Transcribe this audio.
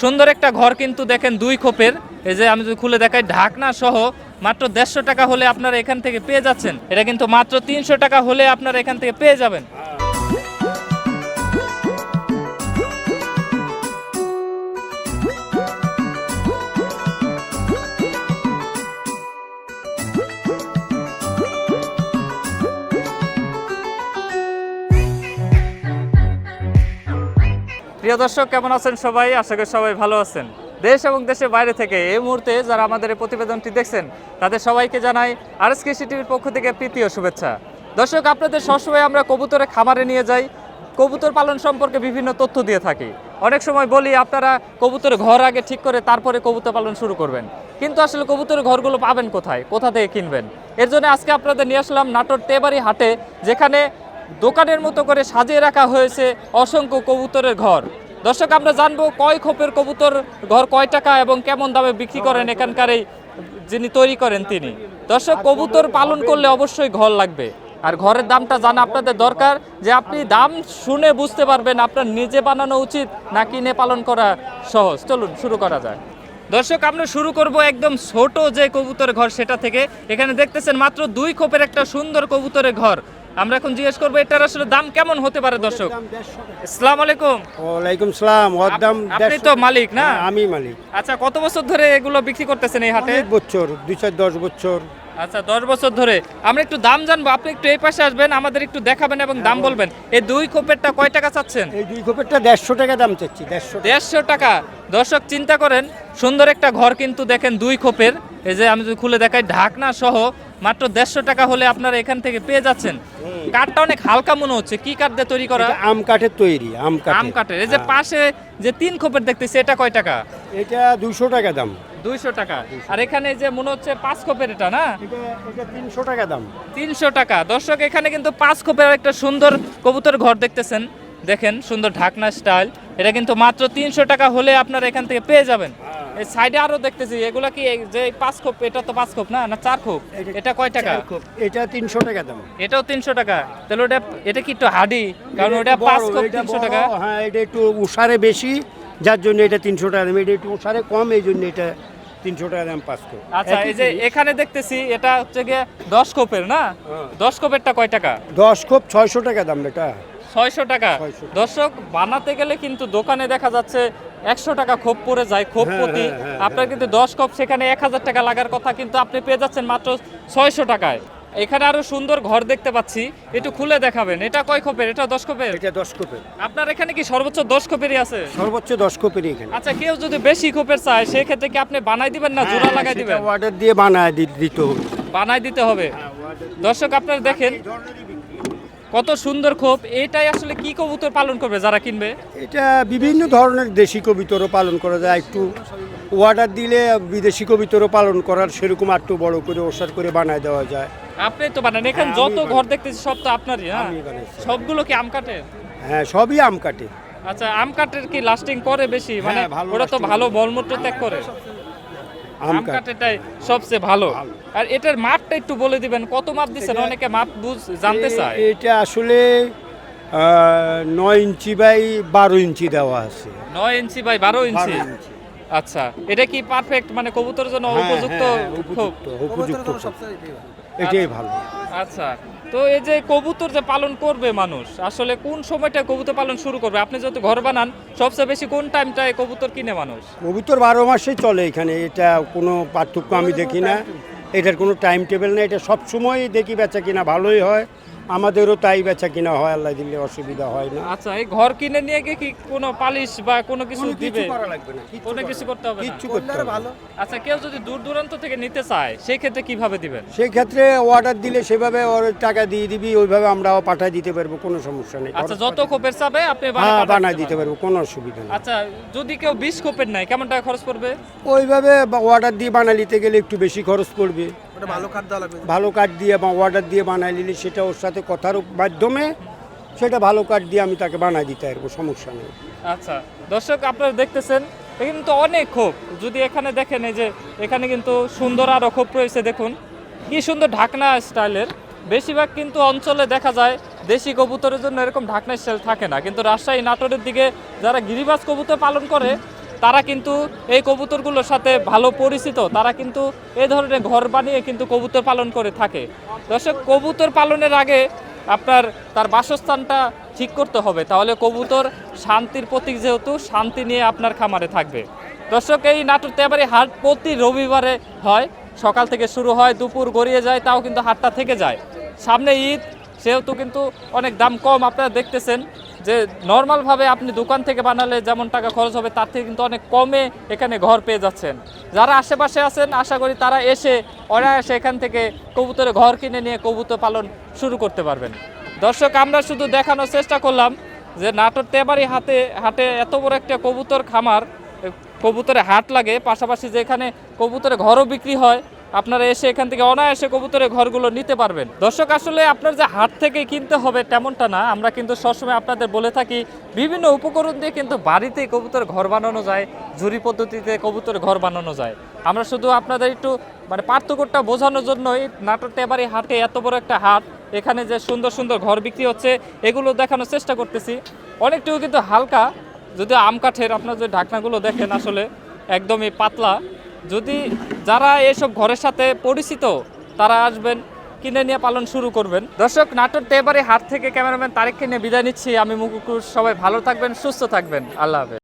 সুন্দর একটা ঘর কিন্তু দেখেন দুই খোপের। এই যে আমি যদি খুলে দেখাই, ঢাকনা সহ মাত্র দেড়শো টাকা হলে আপনারা এখান থেকে পেয়ে যাচ্ছেন। এটা কিন্তু মাত্র তিনশো টাকা হলে আপনারা এখান থেকে পেয়ে যাবেন। প্রিয় দর্শক, কেমন আছেন সবাই? আশা করি সবাই ভালো আছেন। দেশ এবং দেশের বাইরে থেকে এই মুহূর্তে যারা আমাদের এই প্রতিবেদনটি দেখছেন, তাদের সবাইকে জানাই আর এস কৃষি টিভির পক্ষ থেকে প্রীতি ও শুভেচ্ছা। দর্শক, আপনাদের সবসময় আমরা কবুতরে খামারে নিয়ে যাই। কবুতর পালন সম্পর্কে বিভিন্ন তথ্য দিয়ে থাকি। অনেক সময় বলি, আপনারা কবুতরের ঘর আগে ঠিক করে তারপরে কবুতর পালন শুরু করবেন। কিন্তু আসলে কবুতরের ঘরগুলো পাবেন কোথায়? কোথা থেকে কিনবেন? এর জন্য আজকে আপনাদের নিয়ে আসলাম নাটোর তেবাড়ি হাটে, যেখানে দোকানের মতো করে সাজিয়ে রাখা হয়েছে অসংখ্য কবুতরের ঘর। দর্শক, আমরা জানব কয় খোপের কবুতর ঘর, কয় টাকা এবং কেমন দামে বিক্রি করেন এখানকার এই যিনি তৈরি করেন তিনি। দর্শক, কবুতর পালন করলে অবশ্যই ঘর লাগবে। আর ঘরের দামটা জানা আপনাদের দরকার যে আপনি দাম শুনে বুঝতে পারবেন আপনার নিজে বানানো উচিত না কিনে পালন করা সহজ। চলুন, শুরু করা যায় দর্শক, আমরা শুরু করব একদম ছোট যে কবুতরের ঘর সেটা থেকে। এখানে দেখতেছেন মাত্র দুই খোপের একটা সুন্দর কবুতরের ঘর। আমরা এখন জিজ্ঞেস করব এটার আসলে দাম কেমন হতে পারে দর্শক? আসসালামু আলাইকুম। ওয়ালাইকুম সালাম ওর দাম আপনি তো মালিক না? হ্যাঁ, আমি মালিক। আচ্ছা কত বছর ধরে এগুলো বিক্রি করতেছেন এই হাটে? বছর দুই চার দশ বছর। আচ্ছা দশ বছর ধরে আমরা একটু দাম জানব আপনি একটু এই পাশে আসবেন আমাদের একটু দেখাবেন এবং দাম বলবেন। এই দুই খোপেরটা কয় টাকা চাচ্ছেন? এই দুই খোপেরটা দেড়শো টাকা দাম চাচ্ছি দেড়শো দেড়শো টাকা। দর্শক চিন্তা করেন সুন্দর একটা ঘর কিন্তু দেখেন দুই খোপের। এই যে আমি যদি খুলে দেখাই ঢাকনা সহ মাত্র দেড়শো টাকা হলে আপনারা এখান থেকে পেয়ে যাচ্ছেন। কাঠটা অনেক হালকা মনে হচ্ছে কি কাঠ দিয়ে তৈরি করা? আম কাঠের তৈরি আম কাঠ আম কাঠের। এই যে পাশে যে তিন খোপের দেখতেছি এটা কয় টাকা? এটা দুইশো টাকা দাম। দুইশো টাকা। আর এখানে যে মনে হচ্ছে পাঁচ খোপের এটা না? তিনশো টাকা দাম। তিনশো টাকা। দর্শক এখানে কিন্তু পাঁচ খোপের একটা সুন্দর কবুতর ঘর দেখতেছেন। দেখেন সুন্দর ঢাকনা স্টাইল এটা কিন্তু মাত্র তিনশো টাকা হলে আপনারা এখান থেকে পেয়ে যাবেন। এই সাইডে আরও দেখতেছি এগুলা কি এই যে পাঁচ খোপ এটা তো পাঁচ খোপ না? না চার খোপ? এটা কয় টাকা? এটা তিনশো টাকা দাম। এটাও তিনশো টাকা। তাহলে ওটা এটা কি একটু হাডি কারণ ওটা পাঁচ খোপ তিনশো টাকা। হ্যাঁ এটা একটু উষারে বেশি যার জন্য এটা তিনশো টাকা দাম। এটা একটু উষারে কম এই জন্য এটা তিনশো টাকা দাম পাঁচ খোপ। আচ্ছা এই যে এখানে দেখতেছি এটা হচ্ছে গিয়ে দশ খোপের না? হ্যাঁ। দশ খোপেরটা কয় টাকা? দশ খোপ ছয়শো টাকা দাম এটা। ছয়শো টাকা। 600 দর্শক বানাতে গেলে কিন্তু দোকানে দেখা যাচ্ছে একশো টাকা খোপ পড়ে যায় খোপ হ্যাঁ, প্রতি। হ্যাঁ, হ্যাঁ, আপনার কিন্তু দশ খোপ সেখানে এক হাজার টাকা লাগার কথা কিন্তু আপনি পেয়ে যাচ্ছেন মাত্র ছয়শো টাকায়। এখানে আরও সুন্দর ঘর দেখতে পাচ্ছি। একটু খুলে দেখাবেন। এটা কয় খোপের? এটা দশ খোপের? এটা দশ খোপের। আপনার এখানে কি সর্বোচ্চ দশ খোপেরই আছে? সর্বোচ্চ দশ খোপেরই এখানে। আচ্ছা কেউ যদি বেশি খোপের চায় সেই ক্ষেত্রে কি আপনি বানাই দিবেন না জোড়া লাগাই দিবেন? অর্ডার দিয়ে বানায় দিতে হবে। বানাই দিতে হবে। দর্শক আপনারা দেখেন কত সুন্দর খোপ এটাই আসলে কি কবুতর পালন করবে যারা কিনবে? এটা বিভিন্ন ধরনের দেশি কবিতরও পালন করা যায় একটু অর্ডার দিলে বিদেশি কবিতরও পালন করার সেরকম আর একটু বড় করে ওষার করে বানায় দেওয়া যায়। আপনি তো বানান এখানে হ্যাঁ, যত ঘর দেখতেছি সব তো আপনারই হ্যাঁ? সবগুলো কি আম কাঠের হ্যাঁ সবই আম কাটে। আচ্ছা আম কাঠের কি লাস্টিং করে বেশি? মানে হ্যাঁ, ওটা তো ভালো মলমূত্র ত্যাগ করে। আম কাঠেরটাই সবচেয়ে ভালো। আর এটার মাপটা একটু বলে দিবেন কত মাপ দিচ্ছেন অনেকে মাপ বুঝ জানতে চায়। এটা আসলে আহ, নয় ইঞ্চি বাই বারো ইঞ্চি দেওয়া আছে। নয় ইঞ্চি বাই বারো ইঞ্চি? ইঞ্চি। আচ্ছা এটা কি পারফেক্ট মানে কবুতরের জন্য হ্যাঁ, উপযুক্ত হ্যাঁ, উপযুক্ত উপযুক্ত এটাই ভালো। আচ্ছা। তো এই যে কবুতর যে পালন করবে মানুষ, আসলে কোন সময়টা কবুতর পালন শুরু করবে? আপনি যেহেতু ঘর বানান, সবচেয়ে বেশি কোন টাইমটায় কবুতর কিনে মানুষ? কবুতর বারো মাসেই চলে এখানে, এটা কোনো পার্থক্য আমি দেখি না। এটার কোনো টাইম টেবিল নেই, এটা সবসময় দেখি বেচা কিনা, ভালোই হয়। আমাদেরও তাই বেচা কিনা হয় আল্লাহ দিলে অসুবিধা হয় না। আচ্ছা এই ঘর কিনে নিয়ে গিয়ে কি কোনো পালিশ বা কোনো কিছু দিবে লাগবে না কোনো কিছু করতে হবে না। না করতে হবে না। আচ্ছা কেউ যদি দূর দূরান্ত থেকে নিতে চায় সেই ক্ষেত্রে কীভাবে দিবেন? সেই ক্ষেত্রে অর্ডার দিলে সেভাবে ওর টাকা দিয়ে দিবি ওইভাবে আমরাও পাঠিয়ে দিতে পারব কোনো সমস্যা নেই। আচ্ছা যত খোপের চাবে আপনি হ্যাঁ বানায় দিতে। পারব কোনো অসুবিধা নেই। আচ্ছা যদি কেউ বিশ খোপের নেয় কেমন টাকা খরচ পড়বে? ওইভাবে অর্ডার দিয়ে বানায় নিতে গেলে একটু বেশি খরচ পড়বে। ভালো কাঠ দিয়ে বা অর্ডার দিয়ে বানায় নিলে সেটা ওর সাথে কথার মাধ্যমে সেটা ভালো কাঠ দিয়ে আমি তাকে বানায় দিতে পারব সমস্যা নেই। আচ্ছা দর্শক আপনারা দেখতেছেন এখানে কিন্তু অনেক ক্ষোভ। যদি এখানে দেখেন এই যে এখানে কিন্তু সুন্দর আরও ক্ষোভ রয়েছে দেখুন। কি সুন্দর ঢাকনা স্টাইলের। বেশিরভাগ কিন্তু অঞ্চলে দেখা যায় দেশি কবুতরের জন্য এরকম ঢাকনা স্টাইল থাকে না। কিন্তু রাজশাহী নাটোরের দিকে যারা গিরিবাজ কবুতর পালন করে তারা কিন্তু এই কবুতরগুলোর সাথে ভালো পরিচিত, তারা কিন্তু এই ধরনের ঘর বানিয়ে কিন্তু কবুতর পালন করে থাকে। দর্শক, কবুতর পালনের আগে আপনার তার বাসস্থানটা ঠিক করতে হবে। তাহলে কবুতর শান্তির প্রতীক যেহেতু, শান্তি নিয়ে আপনার খামারে থাকবে। দর্শক, এই নাটোর তেবারি হাট প্রতি রবিবারে হয়। সকাল থেকে শুরু হয়, দুপুর গড়িয়ে যায়, তাও কিন্তু হাটটা থেকে যায়। সামনে ঈদ, সেহেতু কিন্তু অনেক দাম কম, আপনারা দেখতেছেন। যে নর্মালভাবে আপনি দোকান থেকে বানালে যেমন টাকা খরচ হবে, তার থেকে কিন্তু অনেক কমে এখানে ঘর পেয়ে যাচ্ছেন। যারা আশেপাশে আছেন, আশা করি তারা এসে অনায়াসে এখান থেকে কবুতরে ঘর কিনে নিয়ে কবুতর পালন শুরু করতে পারবেন। দর্শক, আমরা শুধু দেখানোর চেষ্টা করলাম যে নাটোর তেবারি হাতে, হাটে এত বড় একটা কবুতর খামার কবুতরে হাট লাগে। পাশাপাশি যেখানে কবুতরে ঘরও বিক্রি হয় আপনারা এসে এখান থেকে অনায়াসে কবুতরের ঘরগুলো নিতে পারবেন। দর্শক, আসলে আপনার যে হাট থেকে কিনতে হবে তেমনটা না। আমরা কিন্তু সবসময় আপনাদের বলে থাকি, বিভিন্ন উপকরণ দিয়ে কিন্তু বাড়িতে কবুতর ঘর বানানো যায় ঝুরি পদ্ধতিতে কবুতর ঘর বানানো যায়। আমরা শুধু আপনাদের একটু মানে পার্থক্যটা বোঝানোর জন্যই নাটোর তেবারি হাটে এত বড় একটা হাট, এখানে যে সুন্দর সুন্দর ঘর বিক্রি হচ্ছে, এগুলো দেখানোর চেষ্টা করতেছি। অনেকটুকু কিন্তু হালকা যদি আম কাঠের, আপনার যে ঢাকনাগুলো দেখেন আসলে একদমই পাতলা। যদি যারা এসব ঘরের সাথে পরিচিত, তারা আসবেন, কিনে নিয়ে পালন শুরু করবেন। দর্শক নাটক তেবারে হাত থেকে ক্যামেরাম্যান তারিখকে নিয়ে বিদায় নিচ্ছি। আমি মুকুকুর সবাই ভালো থাকবেন, সুস্থ থাকবেন। আল্লাহ হাফেজ।